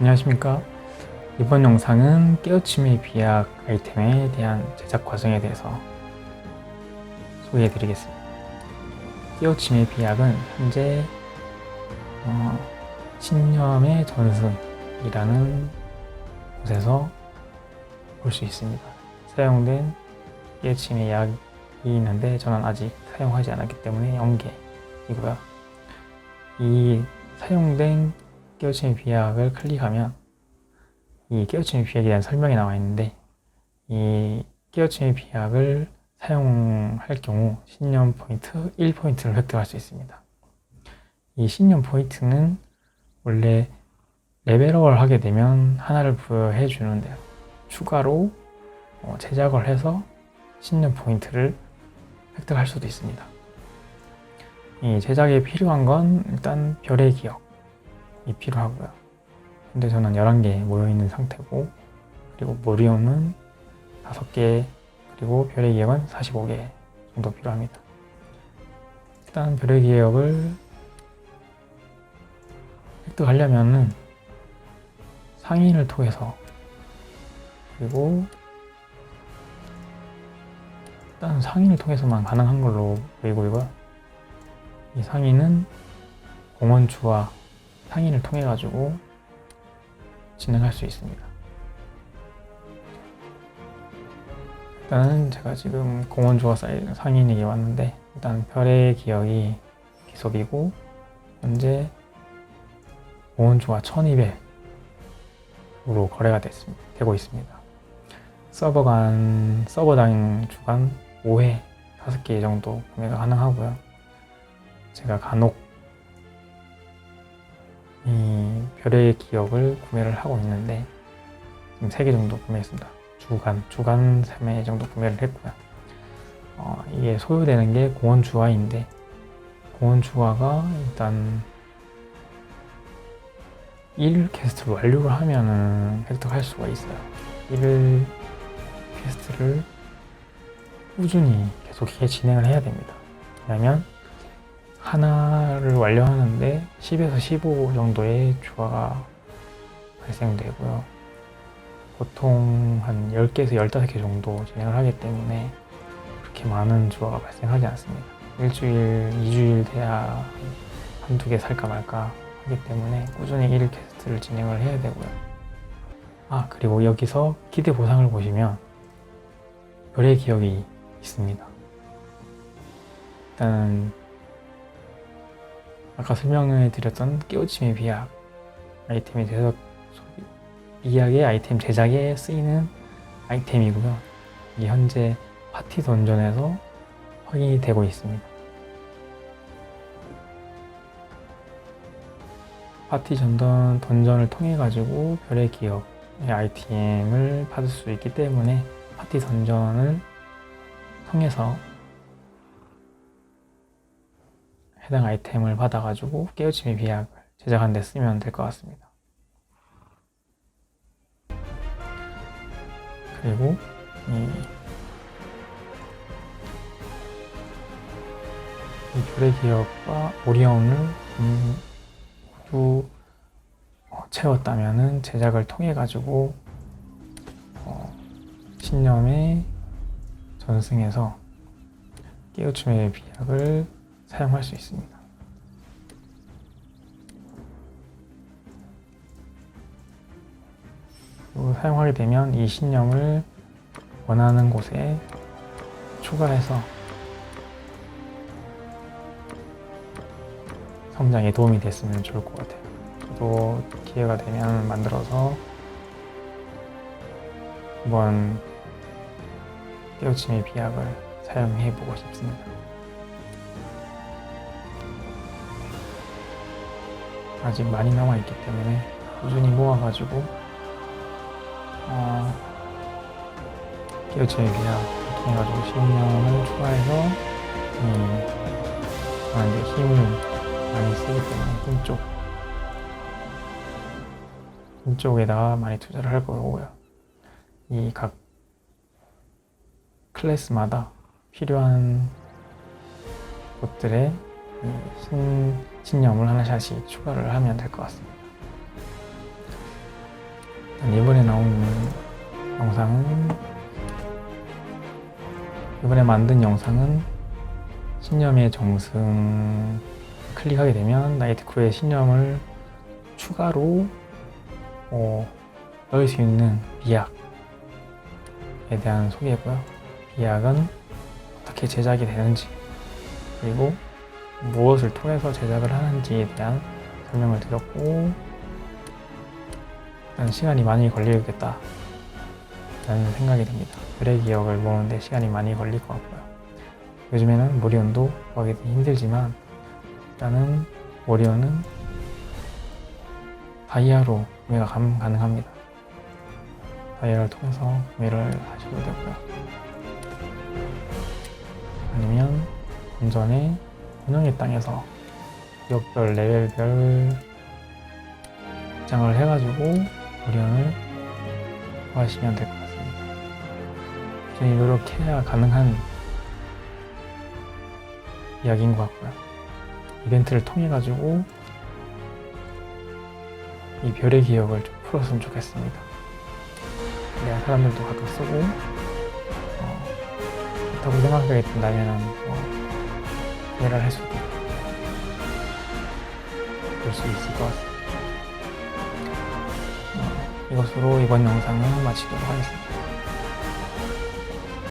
안녕하십니까. 이번 영상은 깨우침의 비약 아이템에 대한 제작 과정에 대해서 소개해 드리겠습니다. 깨우침의 비약은 현재 어, 신념의 전승이라는 곳에서 볼 수 있습니다. 사용된 깨우침의 약이 있는데 저는 아직 사용하지 않았기 때문에 연계이고요. 이 사용된 깨우침의 비약을 클릭하면 이 깨우침의 비약에 대한 설명이 나와 있는데 이 깨우침의 비약을 사용할 경우 신념 포인트 1포인트를 획득할 수 있습니다. 이 신념 포인트는 원래 레벨업을 하게 되면 하나를 부여해 주는데요. 추가로 어, 제작을 해서 신념 포인트를 획득할 수도 있습니다. 이 제작에 필요한 건 일단 별의 기억, 이 필요하고요. 근데 저는 11개 모여있는 상태고 그리고 모리온은 5개 그리고 별의 기억은 45개 정도 필요합니다. 일단 별의 기억을 획득하려면은 상인을 통해서 그리고 일단 상인을 통해서만 가능한 걸로 보이고요. 이 상인은 공원주와 상인을 통해 가지고 진행할 수 있습니다. 일단은 제가 지금 사이- 상인에게 왔는데 일단 별의 기억이 기속이고 현재 공원주와 1200으로 거래가 됐습니다. 되고 있습니다. 서버 간 서버당 주간 5회 5개 정도 구매가 가능하고요. 제가 간혹 별의 기억을 구매를 하고 있는데 지금 3개 정도 구매했습니다. 주간, 주간 3회 정도 구매를 했고요. 어, 이게 소요되는 게 공원 주화인데 공원 주화가 일단 1 퀘스트를 완료를 하면은 획득할 수가 있어요. 1 퀘스트를 꾸준히 계속 진행을 해야 됩니다. 왜냐면 하나를 완료하는데 10에서 15 정도의 주화가 발생되고요. 보통 한 10개에서 15개 정도 진행을 하기 때문에 그렇게 많은 주화가 발생하지 않습니다. 일주일, 2주일 돼야 한두 개 살까 말까 하기 때문에 꾸준히 1 퀘스트를 진행을 해야 되고요. 아, 그리고 여기서 기대 보상을 보시면 별의 기억이 있습니다. 일단은 아까 설명을 드렸던 깨우침의 비약 아이템에 대해서 비약의 아이템 제작에 쓰이는 아이템이고요. 이게 현재 파티 던전에서 확인이 되고 있습니다. 파티 전던 던전을 통해 가지고 별의 기억의 아이템을 받을 수 있기 때문에 파티 던전을 통해서 해당 아이템을 받아가지고 깨우침의 비약을 제작한 데 쓰면 될 것 같습니다. 그리고 이, 이 별의 기억과 오리온을 음, 모두 어, 채웠다면은 제작을 통해 가지고 어, 신념의 전승에서 깨우침의 비약을 사용할 수 있습니다. 사용하게 되면 이 신념을 원하는 곳에 추가해서 성장에 도움이 됐으면 좋을 것 같아요. 저도 기회가 되면 만들어서 한번 깨우침의 비약을 사용해 보고 싶습니다. 아직 많이 남아있기 때문에 꾸준히 모아가지고 어, 깨우침의 비약 이렇게 해가지고 신념을 추가해서 음, 저는 이제 힘을 많이 쓰기 때문에 힘 쪽, 힘 쪽에다가 많이 투자를 할 거고요. 이 각 클래스마다 필요한 것들의 이 신, 신념을 하나씩 추가를 하면 될 것 같습니다. 이번에 나온 영상은 이번에 만든 영상은 신념의 정승 클릭하게 되면 나이트크루의 신념을 추가로 어, 넣을 수 있는 비약에 대한 소개고요. 비약은 어떻게 제작이 되는지 그리고 무엇을 통해서 제작을 하는지에 대한 설명을 드렸고 시간이 많이 걸리겠다 라는 생각이 듭니다. 별의 기억을 모으는데 시간이 많이 걸릴 것 같고요. 요즘에는 모리온도 구하기 힘들지만 일단은 모리온은 다이아로 구매가 감- 가능합니다. 다이아를 통해서 구매를 하셔도 되고요. 아니면 본전의 운영의 땅에서 지역별 레벨별 입장을 해가지고 오리온을 구하시면 될 것 같습니다. 꾸준히 노력해야 가능한 이야기인 것 같고요. 이벤트를 통해 가지고 이 별의 기억을 좀 풀었으면 좋겠습니다. 그래야 사람들도 가끔 쓰고 어, 좋다고 생각하게 된다면 어, 이해를 할 수도 있고 그럴 수 있을 것 같습니다. 어, 이것으로 이번 영상을 마치도록 하겠습니다.